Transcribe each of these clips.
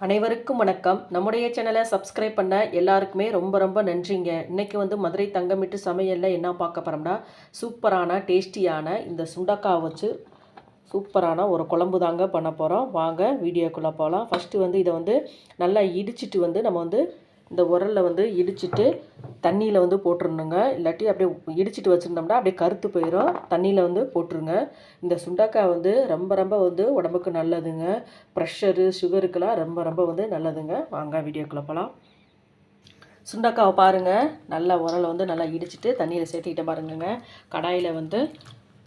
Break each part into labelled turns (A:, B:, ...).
A: அனைவருக்கும் வணக்கம். நம்முடைய சேனலை சப்ஸ்கிரைப் பண்ண எல்லாருக்குமே ரொம்ப ரொம்ப நன்றிங்க. இன்றைக்கி வந்து மதுரை தங்கமிட்டு சமையலில் என்ன பார்க்க போகிறோம்னா சூப்பரான டேஸ்டியான இந்த சுண்டக்காய் வச்சு சூப்பரான ஒரு குழம்பு தாங்க பண்ண போகிறோம் வாங்க வீடியோக்குள்ளே போகலாம் ஃபஸ்ட்டு வந்து இதை வந்து நல்லா இடிச்சிட்டு வந்து நம்ம வந்து இந்த உரலில் வந்து இடிச்சிட்டு தண்ணியில் வந்து போட்டுருணுங்க இல்லாட்டி அப்படியே இடிச்சிட்டு வச்சுருந்தோம்னா அப்படியே கருத்து போயிடும் தண்ணியில் வந்து போட்டுருங்க. இந்த சுண்டக்காய் வந்து ரொம்ப ரொம்ப வந்து உடம்புக்கு நல்லதுங்க. ப்ரெஷரு சுகருக்கெல்லாம் ரொம்ப ரொம்ப வந்து நல்லதுங்க. வாங்க வீடியோக்குள்ளே போகலாம் சுண்டக்காவை பாருங்கள் நல்லா உரலை வந்து நல்லா இடிச்சிட்டு தண்ணியில் சேர்த்துக்கிட்ட பாருங்கங்க. கடாயில் வந்து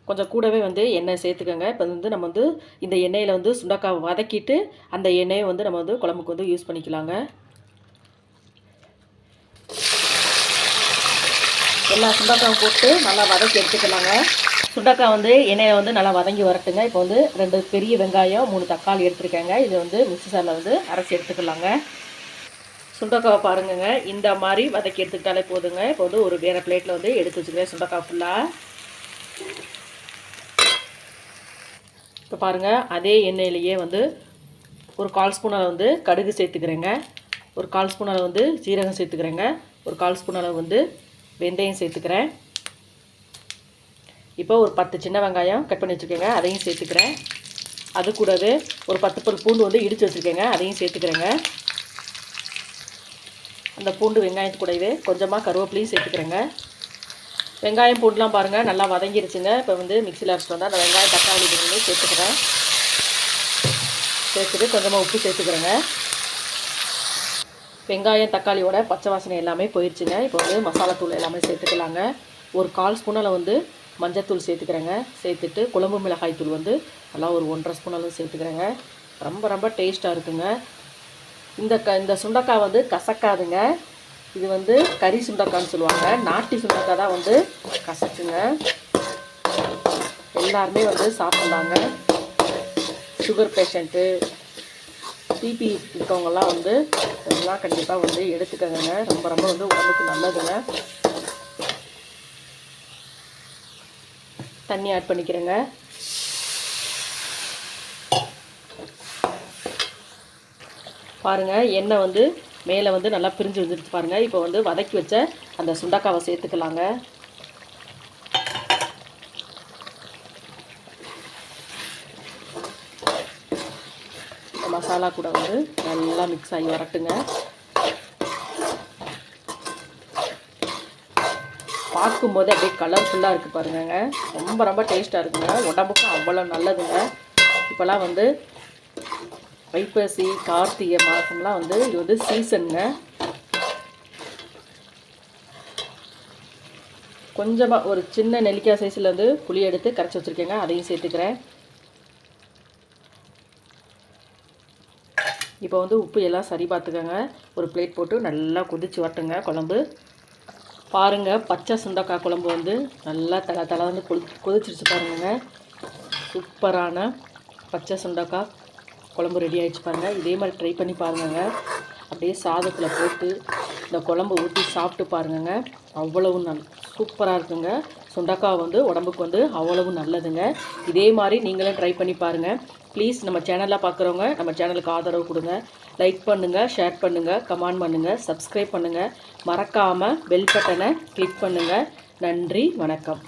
A: கொஞ்சம் கூடவே வந்து எண்ணெய் சேர்த்துக்கோங்க. இப்போ வந்து நம்ம வந்து இந்த எண்ணெயில் வந்து சுண்டக்காவை வதக்கிட்டு அந்த எண்ணெயை வந்து நம்ம வந்து குழம்புக்கு வந்து யூஸ் பண்ணிக்கலாங்க. எல்லா சுண்டக்காயும் போட்டு நல்லா வதக்கி எடுத்துக்கலாங்க. சுண்டக்காய் வந்து எண்ணெயை வந்து நல்லா வதங்கி வரட்டுங்க. இப்போ வந்து ரெண்டு பெரிய வெங்காயம் மூணு தக்காளி எடுத்துருக்கேங்க. இது வந்து மிக்சி சாரில் வந்து அரைச்சி எடுத்துக்கலாங்க. சுண்டக்காவை பாருங்கங்க. இந்த மாதிரி வதக்கி எடுத்துக்கிட்டாலே போதுங்க. இப்போ வந்து ஒரு வேறு பிளேட்டில் வந்து எடுத்து வச்சுக்கிறேன் சுண்டக்காய் ஃபுல்லாக இப்போ பாருங்கள் அதே எண்ணெயிலேயே வந்து ஒரு கால் ஸ்பூன் அளவு வந்து கடுகு சேர்த்துக்கிறேங்க. ஒரு கால் ஸ்பூன் அளவு வந்து சீரகம் சேர்த்துக்கிறேங்க. ஒரு கால் ஸ்பூன் அளவு வந்து வெந்தயம் சேர்த்துக்கிறேன். இப்போ ஒரு பத்து சின்ன வெங்காயம் கட் பண்ணி வச்சுருக்கேங்க அதையும் சேர்த்துக்கிறேன். அது கூடவே ஒரு பத்து பல் பூண்டு வந்து இடித்து வச்சுருக்கேங்க அதையும் சேர்த்துக்கிறேங்க. அந்த பூண்டு வெங்காயத்து கூடவே கொஞ்சமாக கருவேப்பிலையும் சேர்த்துக்கிறேங்க. வெங்காயம் பூண்டுலாம் பாருங்கள் நல்லா வதங்கிருச்சுங்க. இப்போ வந்து மிக்சியில் அரைச்சிட்டு வந்தால் அந்த வெங்காயம் தக்காளி வந்து சேர்த்துக்கிறேன். சேர்த்துட்டு கொஞ்சமாக உப்பு சேர்த்துக்கிறேங்க. வெங்காயம் தக்காளியோட பச்சை வாசனை எல்லாமே போயிடுச்சுங்க இப்போ வந்து மசாலாத்தூள் எல்லாமே சேர்த்துக்கலாங்க. ஒரு கால் ஸ்பூனில் வந்து மஞ்சத்தூள் சேர்த்துக்கிறேங்க. சேர்த்துட்டு குழம்பு மிளகாய் தூள் வந்து நல்லா ஒரு ஒன்றரை ஸ்பூன் சேர்த்துக்கிறேங்க. ரொம்ப ரொம்ப டேஸ்ட்டாக இருக்குங்க. இந்த க இந்த சுண்டக்காய் வந்து கசக்காதுங்க. இது வந்து கறி சுண்டக்கான்னு சொல்லுவாங்க. நாட்டி சுண்டக்காய் தான் வந்து கசக்குங்க. எல்லாருமே வந்து சாப்பிட்லாங்க. சுகர் பேஷண்ட்டு பிபி இருக்கவங்கெல்லாம் வந்து இதெல்லாம் கண்டிப்பாக வந்து எடுத்துக்கோங்க. ரொம்ப ரொம்ப வந்து உடம்புக்கு நல்லதுங்க. தண்ணி ஆட் பண்ணிக்கிறேங்க. பாருங்கள் எண்ணெய் வந்து மேலே வந்து நல்லா பிரிஞ்சு வந்துடுச்சு பாருங்கள் இப்போ வந்து வதக்கி வச்ச அந்த சுண்டக்காவை சேர்த்துக்கலாங்க. மசாலா கூட வந்து நல்லா மிக்ஸ் ஆகி வரட்டுங்க. பார்க்கும்போது அப்படியே கலர்ஃபுல்லாக இருக்குது பாருங்க ரொம்ப ரொம்ப டேஸ்ட்டாக இருக்குங்க. உடம்புக்கும் அவ்வளோ நல்லதுங்க. இப்போல்லாம் வந்து வைப்பசி கார்த்திகை மாதம்லாம் வந்து இது வந்து சீசனுங்க கொஞ்சமாக ஒரு சின்ன நெல்லிக்காய் சைஸில் வந்து புளி எடுத்து கரைச்சி வச்சுருக்கேங்க. அதையும் சேர்த்துக்கிறேன். இப்போ வந்து உப்பு எல்லாம் சரி பார்த்துக்கோங்க. ஒரு பிளேட் போட்டு நல்லா கொதிச்சு வரட்டுங்க குழம்பு. பாருங்கள் பச்சை சுண்டக்காய் குழம்பு வந்து நல்லா தலை தலை வந்து கொதி கொதிச்சிருச்சு பாருங்க சூப்பரான பச்சை சுண்டக்காய் குழம்பு ரெடி ஆகிடுச்சு பாருங்கள் இதே மாதிரி ட்ரை பண்ணி பாருங்கங்க. அப்படியே சாதத்தில் போட்டு இந்த குழம்பு ஊற்றி சாப்பிட்டு பாருங்கங்க. அவ்வளவு நல் சூப்பராக இருக்குங்க. சுண்டக்காய் வந்து உடம்புக்கு வந்து அவ்வளவு நல்லதுங்க. இதே மாதிரி நீங்களும் ட்ரை பண்ணி பாருங்கள் ப்ளீஸ் நம்ம சேனலில் பார்க்குறவங்க நம்ம சேனலுக்கு ஆதரவு கொடுங்க. லைக் பண்ணுங்கள் ஷேர் பண்ணுங்கள் கமெண்ட் பண்ணுங்கள் சப்ஸ்கிரைப் பண்ணுங்கள் மறக்காமல் பெல் பட்டனை கிளிக் பண்ணுங்கள் நன்றி வணக்கம்.